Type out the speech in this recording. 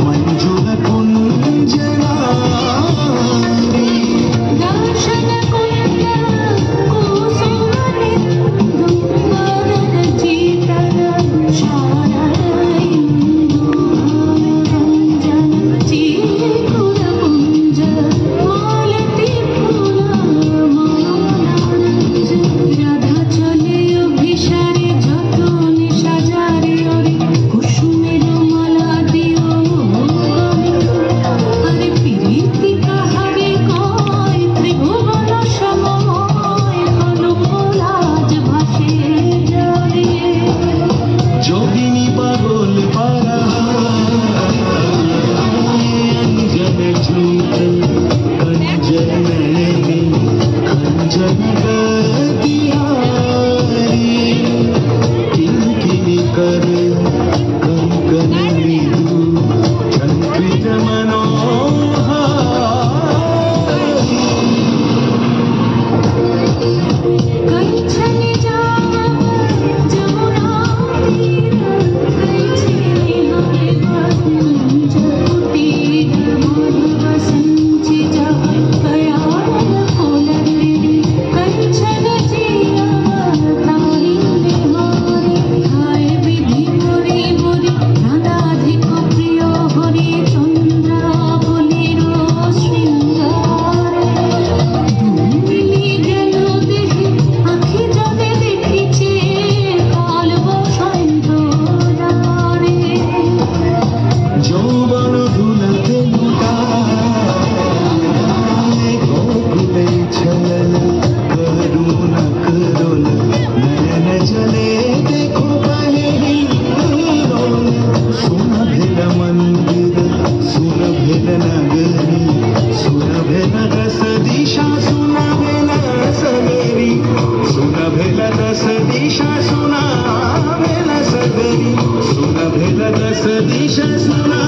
one Thank you. दस दिशा सुना भेला सगरी सुना भेला दस दिशा सुना भेला सगरी सुना भेला दस दिशा सुना